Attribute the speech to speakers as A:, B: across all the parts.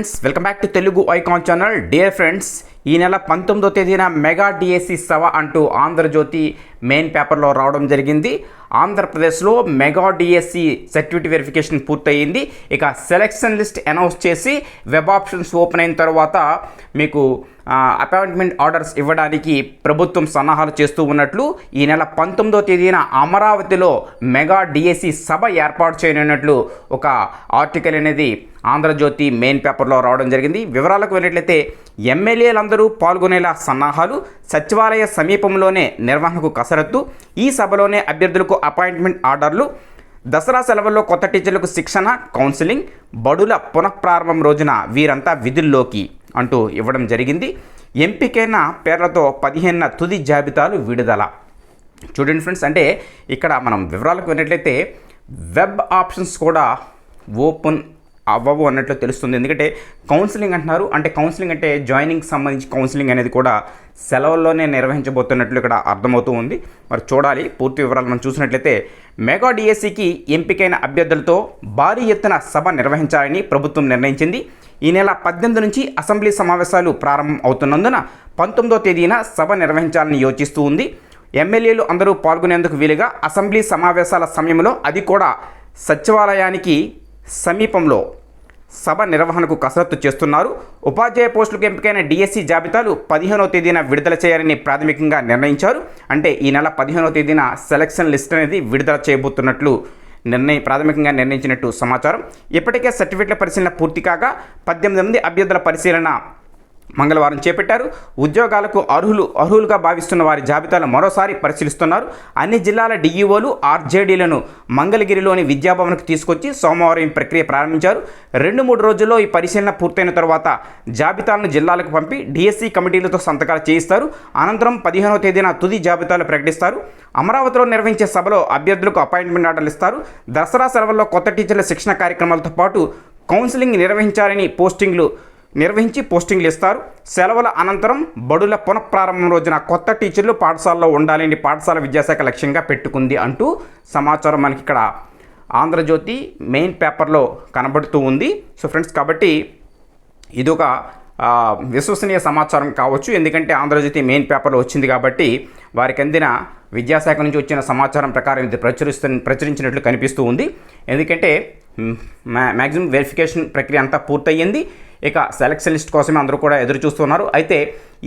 A: Friends welcome back to Telugu icon channel. Dear friends ఈ నెల పంతొమ్మిదో తేదీన మెగా డిఎస్సి సభ అంటూ ఆంధ్రజ్యోతి మెయిన్ పేపర్లో రావడం జరిగింది. ఆంధ్రప్రదేశ్లో మెగా డిఎస్సి సర్టిఫికేట్ వెరిఫికేషన్ పూర్తయింది. ఇక సెలెక్షన్ లిస్ట్ అనౌన్స్ చేసి వెబ్ ఆప్షన్స్ ఓపెన్ అయిన తర్వాత మీకు అపాయింట్మెంట్ ఆర్డర్స్ ఇవ్వడానికి ప్రభుత్వం సన్నాహాలు చేస్తూ ఉన్నట్లు ఈ నెల పంతొమ్మిదో తేదీన అమరావతిలో మెగా డిఎస్సి సభ ఏర్పాటు చేయనున్నట్లు ఒక ఆర్టికల్ అనేది ఆంధ్రజ్యోతి మెయిన్ పేపర్లో రావడం జరిగింది. వివరాలకు వెళ్ళినట్లయితే ఎమ్మెల్యేలందరూ పాల్గొనేలా సన్నాహాలు సచివాలయ సమీపంలోనే నిర్వహణకు కసరత్తు ఈ సభలోనే అభ్యర్థులకు అపాయింట్మెంట్ ఆర్డర్లు దసరా సెలవుల్లో కొత్త టీచర్లకు శిక్షణ కౌన్సిలింగ్ బడుల పునఃప్రారంభం రోజున వీరంతా విధుల్లోకి అంటూ ఇవ్వడం జరిగింది. ఎంపికైన పేర్లతో పదిహేను తుది జాబితాలు విడుదల. చూడండి ఫ్రెండ్స్ అంటే ఇక్కడ మనం వివరాలకు వెళ్ళినట్లయితే వెబ్ ఆప్షన్స్ కూడా ఓపెన్ అవ్వవు అన్నట్లు తెలుస్తుంది. ఎందుకంటే కౌన్సిలింగ్ అంటున్నారు. అంటే కౌన్సిలింగ్ అంటే జాయినింగ్ సంబంధించి కౌన్సిలింగ్ అనేది కూడా సెలవుల్లోనే నిర్వహించబోతున్నట్లు ఇక్కడ అర్థమవుతూ ఉంది. మరి చూడాలి. పూర్తి వివరాలు మనం చూసినట్లయితే మెగా డిఎస్సికి ఎంపికైన అభ్యర్థులతో భారీ ఎత్తున సభ నిర్వహించాలని ప్రభుత్వం నిర్ణయించింది. ఈ నెల పద్దెనిమిది నుంచి అసెంబ్లీ సమావేశాలు ప్రారంభం అవుతున్నందున పంతొమ్మిదో తేదీన సభ నిర్వహించాలని యోచిస్తూ ఉంది. ఎమ్మెల్యేలు అందరూ పాల్గొనేందుకు వీలుగా అసెంబ్లీ సమావేశాల సమయంలో అది కూడా సచివాలయానికి సమీపంలో సభ నిర్వహణకు కసరత్తు చేస్తున్నారు. ఉపాధ్యాయ పోస్టులకు ఎంపికైన డిఎస్సి జాబితాలు పదిహేనవ తేదీన విడుదల చేయాలని ప్రాథమికంగా నిర్ణయించారు. అంటే ఈ నెల పదిహేనవ తేదీన సెలక్షన్ లిస్ట్ అనేది విడుదల చేయబోతున్నట్లు నిర్ణయం ప్రాథమికంగా నిర్ణయించినట్టు సమాచారం. ఇప్పటికే సర్టిఫికెట్ల పరిశీలన పూర్తి కాగా పద్దెనిమిది మంది అభ్యర్థుల పరిశీలన మంగళవారం చేపట్టారు. ఉద్యోగాలకు అర్హులు అర్హులుగా భావిస్తున్న వారి జాబితాను మరోసారి పరిశీలిస్తున్నారు. అన్ని జిల్లాల డిఈఓలు ఆర్జేడీలను మంగళగిరిలోని విద్యాభవన్కు తీసుకొచ్చి సోమవారం ఈ ప్రక్రియ ప్రారంభించారు. రెండు మూడు రోజుల్లో ఈ పరిశీలన పూర్తయిన తర్వాత జాబితాలను జిల్లాలకు పంపి డిఎస్సి కమిటీలతో సంతకాలు చేయిస్తారు. అనంతరం పదిహేనవ తేదీన తుది జాబితాలు ప్రకటిస్తారు. అమరావతిలో నిర్వహించే సభలో అభ్యర్థులకు అపాయింట్మెంట్ ఆర్డర్లు ఇస్తారు. దసరా సెలవుల్లో కొత్త టీచర్ల శిక్షణ కార్యక్రమాలతో పాటు కౌన్సిలింగ్ నిర్వహించాలని పోస్టింగ్లు నిర్వహించి పోస్టింగ్లు ఇస్తారు. సెలవుల అనంతరం బడుల పునఃప్రారంభం రోజున కొత్త టీచర్లు పాఠశాలలో ఉండాలని పాఠశాల విద్యాశాఖ లక్ష్యంగా పెట్టుకుంది అంటూ సమాచారం మనకి ఇక్కడ ఆంధ్రజ్యోతి మెయిన్ పేపర్లో కనబడుతూ ఉంది. సో ఫ్రెండ్స్ కాబట్టి ఇది ఒక విశ్వసనీయ సమాచారం కావచ్చు. ఎందుకంటే ఆంధ్రజ్యోతి మెయిన్ పేపర్లో వచ్చింది కాబట్టి వారికి అందిన విద్యాశాఖ నుంచి వచ్చిన సమాచారం ప్రకారం ఇది ప్రచురిస్తు ప్రచురించినట్లు కనిపిస్తూ ఉంది. ఎందుకంటే మ్యాక్సిమం వెరిఫికేషన్ ప్రక్రియ అంతా పూర్తయింది ఇక సెలక్షన్ లిస్ట్ కోసమే అందరూ కూడా ఎదురు చూస్తున్నారు అయితే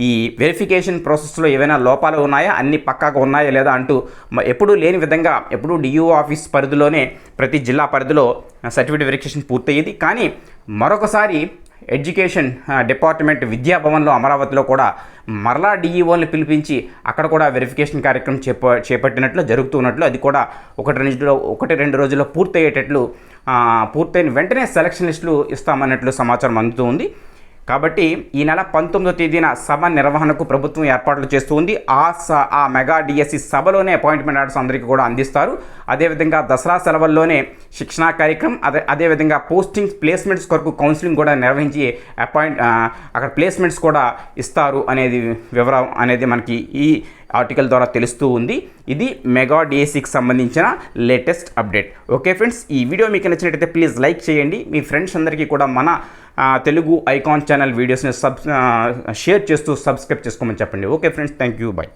A: ఈ వెరిఫికేషన్ ప్రాసెస్లో ఏవైనా లోపాలు ఉన్నాయా? అన్ని పక్కాగా ఉన్నాయా లేదా అంటూ ఎప్పుడూ లేని విధంగా ఎప్పుడూ డియూ ఆఫీస్ పరిధిలోనే ప్రతి జిల్లా పరిధిలో సర్టిఫికేట్ వెరిఫికేషన్ పూర్తయ్యేది. కానీ మరొకసారి ఎడ్యుకేషన్ డిపార్ట్మెంట్ విద్యాభవన్లో అమరావతిలో కూడా మరలా డిఈఓని పిలిపించి అక్కడ కూడా వెరిఫికేషన్ కార్యక్రమం చేప చేపట్టినట్లు జరుగుతున్నట్లు అది కూడా ఒకటి రెండు ఒకటి రెండు రోజుల్లో పూర్తయ్యేటట్లు పూర్తయిన వెంటనే సెలక్షన్ లిస్టులు ఇస్తామన్నట్లు సమాచారం అందుతూ ఉంది. కాబట్టి ఈ నెల పంతొమ్మిదో తేదీన సభ నిర్వహణకు ప్రభుత్వం ఏర్పాట్లు చేస్తూ ఉంది. ఆ స ఆ మెగా డిఎస్సి సభలోనే అపాయింట్మెంట్ ఆర్డర్స్ అందరికీ కూడా అందిస్తారు. అదేవిధంగా దసరా సెలవుల్లోనే శిక్షణా కార్యక్రమం అదే అదేవిధంగా పోస్టింగ్స్ ప్లేస్మెంట్స్ కొరకు కౌన్సిలింగ్ కూడా నిర్వహించి అపాయింట్ అక్కడ ప్లేస్మెంట్స్ కూడా ఇస్తారు అనేది వివరం అనేది మనకి ఈ ఆర్టికల్ ద్వారా తెలుస్తూ ఉంది. ఇది మెగా డిఎస్సికి సంబంధించిన లేటెస్ట్ అప్డేట్. ఓకే ఫ్రెండ్స్ ఈ వీడియో మీకు నచ్చినట్టయితే ప్లీజ్ లైక్ చేయండి. మీ ఫ్రెండ్స్ అందరికీ కూడా మన తెలుగు ఐకాన్ ఛానల్ వీడియోస్ని సబ్ షేర్ చేస్తూ సబ్స్క్రైబ్ చేసుకోమని చెప్పండి. Okay friends thank you bye